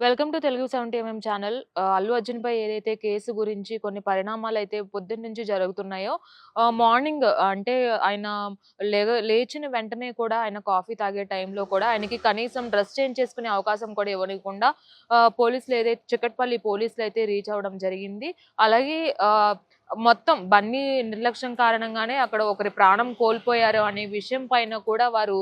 Welcome to Telugu seventy MM channel. Allu Arjun పై ఏదైతే case గురించి కొన్ని పరిణామాలు అయితే పొద్దున్న నుంచి జరుగుతున్నాయో మార్నింగ్ అంటే ఆయన లేగ లేచిన వెంటనే కూడా ఆయన కాఫీ తాగే టైంలో కూడా ఆయనకి కనీసం డ్రెస్ చేంజ్ చేసుకునే అవకాశం కూడా ఇవ్వకుండా ఆ, పోలీసులు ఏదైతే చిక్కట్పల్లి పోలీసులు అయితే రీచ్ అవ్వడం జరిగింది. అలాగే మొత్తం బన్నీ నిర్లక్ష్యం కారణంగానే అక్కడ ఒకరి ప్రాణం కోల్పోయారు అనే విషయం పైన కూడా వారు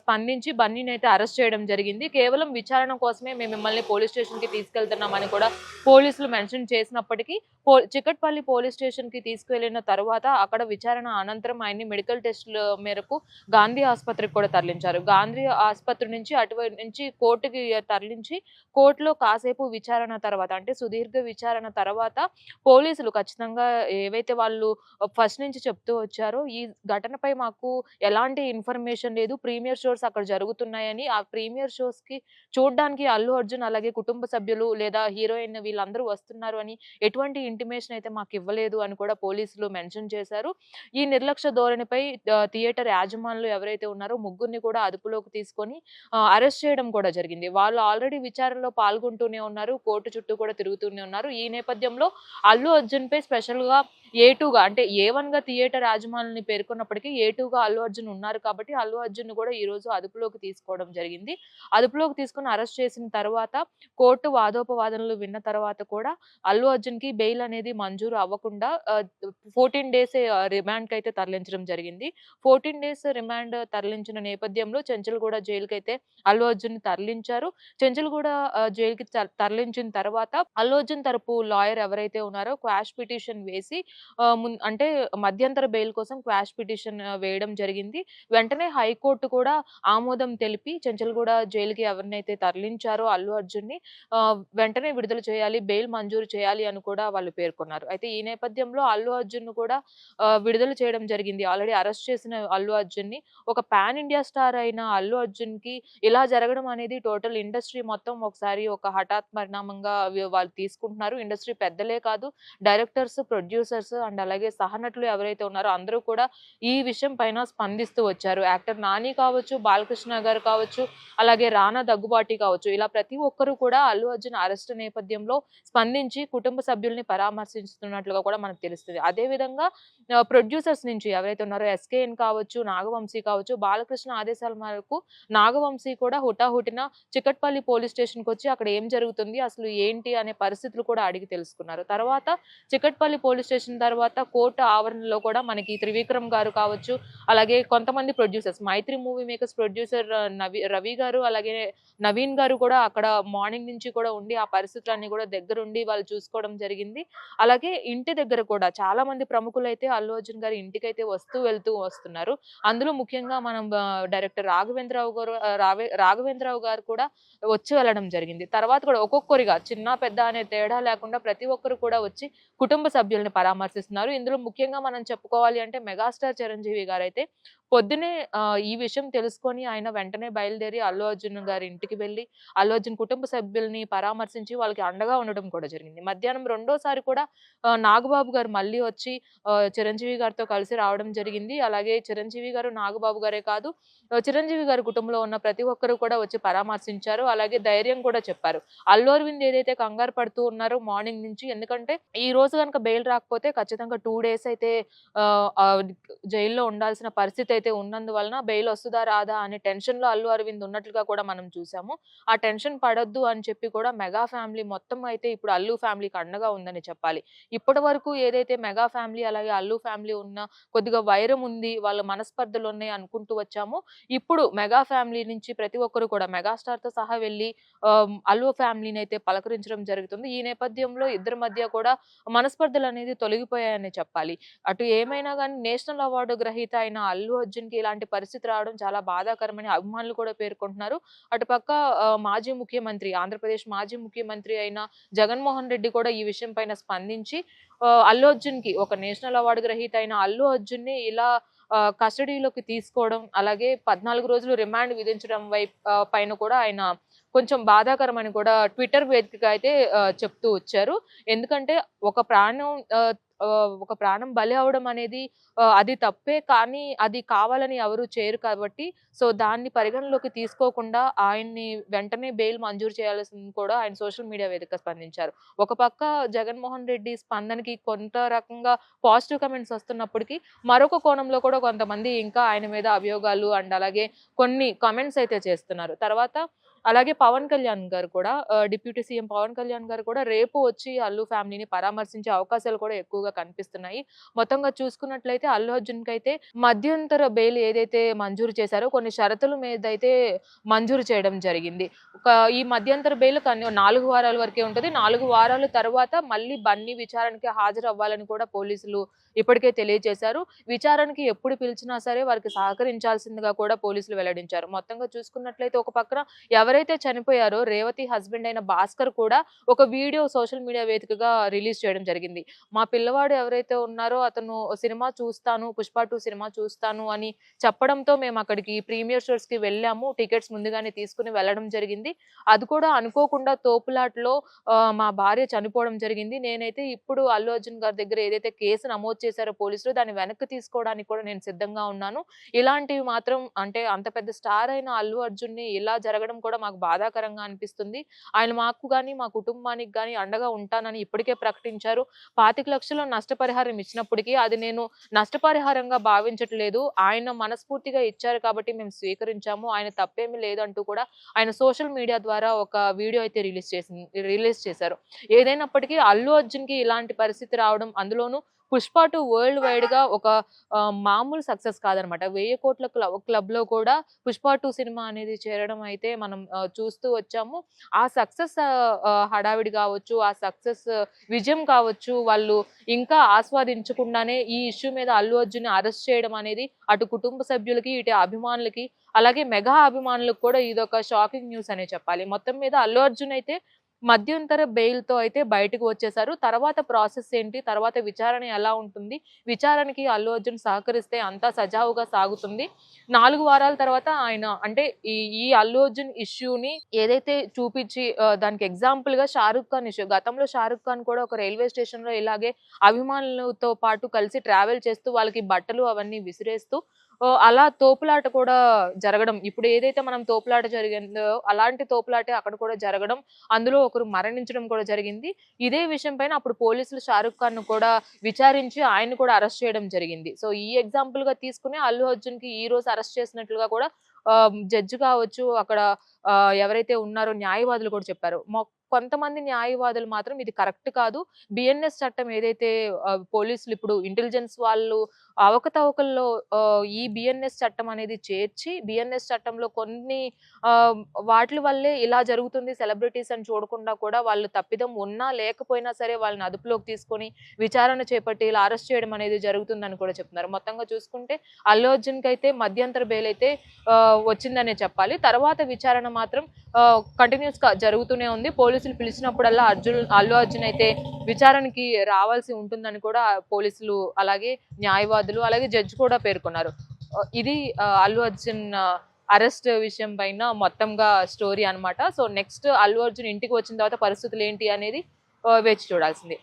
స్పందించి బన్నీని అయితే అరెస్ట్ చేయడం జరిగింది. కేవలం విచారణ కోసమే మేము మిమ్మల్ని పోలీస్ స్టేషన్కి తీసుకెళ్తున్నామని కూడా పోలీసులు మెన్షన్ చేసినప్పటికీ పో చికట్పల్లి పోలీస్ స్టేషన్కి తీసుకువెళ్ళిన తర్వాత అక్కడ విచారణ అనంతరం ఆయన్ని మెడికల్ టెస్టుల మేరకు గాంధీ ఆసుపత్రికి కూడా తరలించారు. గాంధీ ఆసుపత్రి నుంచి అటువైపు నుంచి కోర్టుకి తరలించి కోర్టులో కాసేపు విచారణ తర్వాత అంటే సుదీర్ఘ విచారణ తర్వాత పోలీసులు ఖచ్చితంగా ఏవైతే వాళ్ళు ఫస్ట్ నుంచి చెప్తూ వచ్చారో ఈ ఘటనపై మాకు ఎలాంటి ఇన్ఫర్మేషన్ లేదు. ప్రీమియర్ ప్రీమియర్ షోస్ అక్కడ జరుగుతున్నాయని ఆ ప్రీమియర్ షోస్కి చూడడానికి అల్లు అర్జున్ అలాగే కుటుంబ సభ్యులు లేదా హీరోయిన్ వీళ్ళందరూ వస్తున్నారు అని ఎటువంటి ఇంటిమేషన్ అయితే మాకు ఇవ్వలేదు అని కూడా పోలీసులు మెన్షన్ చేశారు. ఈ నిర్లక్ష్య ధోరణిపై థియేటర్ యాజమానులు ఎవరైతే ఉన్నారో ముగ్గురిని కూడా అదుపులోకి తీసుకొని అరెస్ట్ చేయడం కూడా జరిగింది. వాళ్ళు ఆల్రెడీ విచారణలో పాల్గొంటూనే ఉన్నారు కోర్టు చుట్టూ కూడా తిరుగుతూనే ఉన్నారు. ఈ నేపథ్యంలో అల్లు అర్జున్ పై స్పెషల్గా ఏ టూగా? అంటే ఏ వన్గా థియేటర్ యాజమానుల్ని పేర్కొన్నప్పటికీ ఏ టూగా అల్లు అర్జున్ ఉన్నారు కాబట్టి అల్లు అర్జున్ కూడా ఈరోజు అదుపులోకి తీసుకోవడం జరిగింది. అదుపులోకి తీసుకుని అరెస్ట్ చేసిన తర్వాత కోర్టు వాదోపవాదనలు విన్న తర్వాత కూడా అల్లు అర్జున్కి బెయిల్ అనేది మంజూరు అవ్వకుండా ఫోర్టీన్ డేస్ రిమాండ్కి అయితే తరలించడం జరిగింది. ఫోర్టీన్ డేస్ రిమాండ్ తరలించిన నేపథ్యంలో చెంచల్గూడ జైలుకి అయితే అల్లు అర్జున్ తరలించారు. చెంచల్గూడ జైలుకి తరలించిన తర్వాత అల్లు అర్జున్ తరపు లాయర్ ఎవరైతే ఉన్నారో క్వాష్ పిటిషన్ వేసి అంటే మధ్యంతర బెయిల్ కోసం క్వాష్ పిటిషన్ వేయడం జరిగింది. వెంటనే హైకోర్టు కూడా ఆమోదం తెలిపి చెంచల్గూడ జైలుకి ఎవరినైతే తరలించారో అల్లు అర్జున్ని వెంటనే విడుదల చేయాలి బెయిల్ మంజూరు చేయాలి అని కూడా వాళ్ళు పేర్కొన్నారు. అయితే ఈ నేపథ్యంలో అల్లు అర్జున్ను కూడా విడుదల చేయడం జరిగింది. ఆల్రెడీ అరెస్ట్ చేసిన అల్లు అర్జున్ని ఒక పాన్ ఇండియా స్టార్ అయిన అల్లు అర్జున్కి ఇలా జరగడం అనేది టోటల్ ఇండస్ట్రీ మొత్తం ఒకసారి ఒక హఠాత్ పరిణామంగా వాళ్ళు తీసుకుంటున్నారు. ఇండస్ట్రీ పెద్దలే కాదు డైరెక్టర్స్ ప్రొడ్యూసర్స్ అండ్ అలాగే సహనటులు ఎవరైతే ఉన్నారో అందరూ కూడా ఈ విషయం పైన స్పందిస్తూ వచ్చారు. యాక్టర్ నాని కావచ్చు బాలకృష్ణ గారు కావచ్చు అలాగే రానా దగ్గుబాటి కావచ్చు. ఇలా ప్రతి ఒక్కరూ కూడా అల్లు అర్జున్ అరెస్ట్ నేపథ్యంలో స్పందించి కుటుంబ సభ్యుల్ని పరామర్శిస్తున్నట్లుగా కూడా మనకు తెలుస్తుంది. అదే విధంగా ప్రొడ్యూసర్స్ నుంచి ఎవరైతే ఉన్నారో ఎస్కేఎన్ కావచ్చు నాగవంశీ కావచ్చు బాలకృష్ణ ఆదేశాల మేరకు నాగవంశీ కూడా హుటాహుటిన చికట్పల్లి పోలీస్ స్టేషన్కి వచ్చి అక్కడ ఏం జరుగుతుంది అసలు ఏంటి అనే పరిస్థితులు కూడా అడిగి తెలుసుకున్నారు. తర్వాత చికట్పల్లి పోలీస్ స్టేషన్ తర్వాత కోర్టు ఆవరణలో కూడా మనకి త్రివిక్రమ్ గారు కావచ్చు అలాగే కొంతమంది producers Mythri movie makers producer Navi Ravi గారు అలాగే నవీన్ గారు కూడా అక్కడ మార్నింగ్ నుంచి కూడా ఉండి ఆ పరిస్థితులన్నీ కూడా దగ్గరుండి వాళ్ళు చూసుకోవడం జరిగింది. అలాగే ఇంటి దగ్గర కూడా చాలా మంది ప్రముఖులు అయితే అల్లు అర్జున్ గారి ఇంటికి అయితే వస్తూ వెళ్తూ వస్తున్నారు. అందులో ముఖ్యంగా మనం డైరెక్టర్ రాఘవేంద్రరావు గారు రావే రాఘవేంద్రరావు గారు కూడా వచ్చి వెళ్ళడం జరిగింది. తర్వాత కూడా ఒక్కొక్కరిగా చిన్న పెద్ద అనే తేడా లేకుండా ప్రతి ఒక్కరు కూడా వచ్చి కుటుంబ సభ్యుల్ని విమర్శిస్తున్నారు. ఇందులో ముఖ్యంగా మనం చెప్పుకోవాలి అంటే మెగాస్టార్ చిరంజీవి గారు అయితే పొద్దునే ఈ విషయం తెలుసుకొని ఆయన వెంటనే బయలుదేరి అల్లు అర్జున్ గారి ఇంటికి వెళ్ళి అల్లు అర్జున్ కుటుంబ సభ్యుల్ని పరామర్శించి వాళ్ళకి అండగా ఉండడం కూడా జరిగింది. మధ్యాహ్నం రెండోసారి కూడా నాగబాబు గారు మళ్ళీ వచ్చి చిరంజీవి గారితో కలిసి రావడం జరిగింది. అలాగే చిరంజీవి గారు నాగబాబు గారే కాదు చిరంజీవి గారి కుటుంబంలో ఉన్న ప్రతి ఒక్కరు కూడా వచ్చి పరామర్శించారు. అలాగే ధైర్యం కూడా చెప్పారు. అల్లు అరవింద్ ఏదైతే కంగారు పడుతూ ఉన్నారో మార్నింగ్ నుంచి ఎందుకంటే ఈ రోజు కనుక బెయిల్ రాకపోతే ఖచ్చితంగా టూ డేస్ అయితే జైల్లో ఉండాల్సిన పరిస్థితి అయితే ఉన్నందువలన బెయిల్ వస్తుందా రాదా అనే టెన్షన్లో అల్లు అరవింద్ ఉన్నట్లుగా కూడా మనం చూసాము. ఆ టెన్షన్ పడొద్దు అని చెప్పి కూడా మెగా ఫ్యామిలీ మొత్తం అయితే ఇప్పుడు అల్లు ఫ్యామిలీకి అండగా ఉందని చెప్పాలి. ఇప్పటి వరకు ఏదైతే మెగా ఫ్యామిలీ అలాగే అల్లు ఫ్యామిలీ ఉన్న కొద్దిగా వైరం ఉంది వాళ్ళ మనస్పర్ధలు ఉన్నాయి అనుకుంటూ వచ్చాము. ఇప్పుడు మెగా ఫ్యామిలీ నుంచి ప్రతి ఒక్కరు కూడా మెగాస్టార్తో సహా వెళ్ళి అల్లు ఫ్యామిలీని అయితే పలకరించడం జరుగుతుంది. ఈ నేపథ్యంలో ఇద్దరి మధ్య కూడా మనస్పర్ధలు అనేది తొలగిపోయాయని చెప్పాలి. అటు ఏమైనా కానీ నేషనల్ అవార్డు గ్రహీత అయిన అల్లు అర్జున్కి ఇలాంటి పరిస్థితి రావడం చాలా బాధాకరమని అభిమానులు కూడా పేర్కొంటున్నారు. అటుపక్క మాజీ ముఖ్యమంత్రి ఆంధ్రప్రదేశ్ మాజీ ముఖ్యమంత్రి అయిన జగన్మోహన్ రెడ్డి కూడా ఈ విషయం పైన స్పందించి అల్లు అర్జున్కి ఒక నేషనల్ అవార్డు గ్రహీత అయిన అల్లు అర్జున్ని ఇలా కస్టడీలోకి తీసుకోవడం అలాగే పద్నాలుగు రోజులు రిమాండ్ విధించడం వైపు పైన కూడా ఆయన కొంచెం బాధాకరమని కూడా ట్విట్టర్ వేదికగా అయితే చెప్తూ వచ్చారు. ఎందుకంటే ఒక ప్రాణం ఒక ప్రాణం బలి అవ్వడం అనేది అది తప్పే కానీ అది కావాలని ఎవరు చేయరు కాబట్టి సో, దాన్ని పరిగణలోకి తీసుకోకుండా ఆయన్ని వెంటనే బెయిల్ మంజూరు చేయాల్సింది కూడా ఆయన సోషల్ మీడియా వేదిక స్పందించారు. ఒక పక్క జగన్మోహన్ రెడ్డి స్పందనకి కొంత రకంగా పాజిటివ్ కమెంట్స్ వస్తున్నప్పటికీ, మరొక కోణంలో కూడా కొంతమంది ఇంకా ఆయన మీద అభియోగాలు అండ్ అలాగే కొన్ని కమెంట్స్ అయితే చేస్తున్నారు. తర్వాత అలాగే పవన్ కళ్యాణ్ గారు కూడా డిప్యూటీ సీఎం పవన్ కళ్యాణ్ గారు కూడా రేపు వచ్చి అల్లు ఫ్యామిలీని పరామర్శించే అవకాశాలు కూడా ఎక్కువగా కనిపిస్తున్నాయి. మొత్తంగా చూసుకున్నట్లయితే అల్లు అర్జున్‌కైతే మధ్యంతర బెయిల్ ఏదైతే మంజూరు చేశారో కొన్ని షరతుల మీద అయితే మంజూరు చేయడం జరిగింది. ఒక ఈ మధ్యంతర బెయిల్ నాలుగు వారాల వరకే ఉంటుంది నాలుగు వారాల తర్వాత మళ్ళీ బన్నీ విచారణకి హాజరవ్వాలని కూడా పోలీసులు ఇప్పటికే తెలియజేశారు. విచారణకి ఎప్పుడు పిలిచినా సరే వారికి సహకరించాల్సిందిగా కూడా పోలీసులు వెల్లడించారు. మొత్తంగా చూసుకున్నట్లయితే ఒక పక్కన ఎవరైతే చనిపోయారో రేవతి హస్బెండ్ అయిన భాస్కర్ కూడా ఒక వీడియో సోషల్ మీడియా వేదికగా రిలీజ్ చేయడం జరిగింది. మా పిల్లవాడు ఎవరైతే ఉన్నారో అతను సినిమా చూస్తాను 'పుష్ప టూ సినిమా చూస్తాను అని చెప్పడంతో మేము అక్కడికి ప్రీమియర్ షోస్‌కి వెళ్ళాము. టికెట్స్ ముందుగానే తీసుకుని వెళ్ళడం జరిగింది. అది కూడా అనుకోకుండా తోపులాటలో మా భార్య చనిపోవడం జరిగింది. నేనైతే ఇప్పుడు అల్లు అర్జున్ గారి దగ్గర ఏదైతే కేసు నమోదు చేశారో పోలీసులు దాన్ని వెనక్కి తీసుకోవడానికి కూడా నేను సిద్ధంగా ఉన్నాను. ఇలాంటివి మాత్రం అంటే అంత పెద్ద స్టార్ అయిన అల్లు అర్జున్‌ని ఇలా జరగడం కూడా మాకు బాధాకరంగా అనిపిస్తుంది. ఆయన మాకు కానీ మా కుటుంబానికి కానీ అండగా ఉంటానని ఇప్పటికే ప్రకటించారు. పాతిక లక్షల నష్టపరిహారం ఇచ్చినప్పటికీ అది నేను నష్టపరిహారంగా భావించట్లేదు. ఆయన మనస్ఫూర్తిగా ఇచ్చారు కాబట్టి మేము స్వీకరించాము. ఆయన తప్పేమీ లేదంటూ కూడా ఆయన సోషల్ మీడియా ద్వారా ఒక వీడియో అయితే రిలీజ్ చేసింది రిలీజ్ చేశారు. ఏదైనప్పటికీ అల్లు అర్జున్‌కి ఇలాంటి పరిస్థితి రావడం అందులోనూ 'పుష్ప టూ వరల్డ్ వైడ్గా ఒక మామూలు సక్సెస్ కాదనమాట. వెయ్యి కోట్ల క్లబ్లో కూడా 'పుష్ప టూ సినిమా అనేది చేరడం అయితే మనం చూస్తూ వచ్చాము. ఆ సక్సెస్ హడావిడి కావచ్చు, ఆ సక్సెస్ విజయం కావచ్చు, వాళ్ళు ఇంకా ఆస్వాదించకుండానే ఈ ఇష్యూ మీద అల్లు అర్జున్ అరెస్ట్ చేయడం అనేది అటు కుటుంబ సభ్యులకి, ఇటు అభిమానులకి అలాగే మెగా అభిమానులకు కూడా ఇదొక షాకింగ్ న్యూస్ అనే చెప్పాలి. మొత్తం మీద అల్లు అర్జున్ అయితే మధ్యంతర బెయిల్‌తో అయితే బయటకు వచ్చేసారు. తర్వాత ప్రాసెస్ ఏంటి? తర్వాత విచారణ ఎలా ఉంటుంది? విచారణకి అల్లు అర్జున్ సహకరిస్తే అంతా సజావుగా సాగుతుంది. నాలుగు వారాల తర్వాత ఆయన అంటే ఈ ఈ అల్లు అర్జున్ ఇష్యూని ఏదైతే చూపించి దానికి ఎగ్జాంపుల్‌గా 'షారుఖ్ ఖాన్' ఇష్యూ గతంలో 'షారుఖ్ ఖాన్' కూడా ఒక రైల్వే స్టేషన్‌లో ఇలాగే అభిమానులతో పాటు కలిసి ట్రావెల్ చేస్తూ వాళ్ళకి బట్టలు అవన్నీ విసిరేస్తూ అలా తోపులాట కూడా జరగడం. ఇప్పుడు ఏదైతే మనం తోపులాట జరిగిందో అలాంటి తోపులాటే అక్కడ కూడా జరగడం. అందులో ఒకరు మరణించడం కూడా జరిగింది. ఇదే విషయం పైన అప్పుడు పోలీసులు 'షారుఖ్ ఖాన్‌ను' కూడా విచారించి ఆయన కూడా అరెస్ట్ చేయడం జరిగింది. సో, ఈ ఎగ్జాంపుల్గా తీసుకొని అల్లు అర్జున్కి ఈ రోజు అరెస్ట్ చేసినట్లుగా కూడా జడ్జి కావచ్చు అక్కడ ఎవరైతే ఉన్నారో న్యాయవాదులు కూడా చెప్పారు. కొంతమంది న్యాయవాదులు మాత్రం ఇది కరెక్ట్ కాదు. బిఎన్ఎస్ చట్టం ఏదైతే పోలీసులు ఇప్పుడు ఇంటెలిజెన్స్ వాళ్ళు అవకతవకల్లో ఈ బిఎన్ఎస్ చట్టం అనేది చేర్చి బిఎన్ఎస్ చట్టంలో కొన్ని వాటి వల్లే ఇలా జరుగుతుంది సెలబ్రిటీస్ అని చూడకుండా కూడా వాళ్ళు తప్పిదం ఉన్నా లేకపోయినా సరే వాళ్ళని అదుపులోకి తీసుకొని విచారణ చేపట్టి ఇలా అరెస్ట్ చేయడం అనేది జరుగుతుందని కూడా చెప్తున్నారు. మొత్తంగా చూసుకుంటే అల్లు అర్జున్‌కైతే మధ్యంతర బెయిల్ అయితే వచ్చిందనే చెప్పాలి. తర్వాత విచారణ మాత్రం కంటిన్యూస్‌గా జరుగుతూనే ఉంది. పోలీసులు పిలిచినప్పుడల్లా అర్జున్ అల్లు అర్జున్ అయితే విచారణకి రావాల్సి ఉంటుందని కూడా పోలీసులు అలాగే న్యాయవాదులు అలాగే జడ్జ్ కూడా పేర్కొన్నారు. ఇది అల్లు అర్జున్ అరెస్ట్ విషయం పైన మొత్తంగా స్టోరీ అన్నమాట. సో, నెక్స్ట్ అల్లు అర్జున్ ఇంటికి వచ్చిన తర్వాత పరిస్థితులు ఏంటి అనేది వేచి చూడాల్సిందే.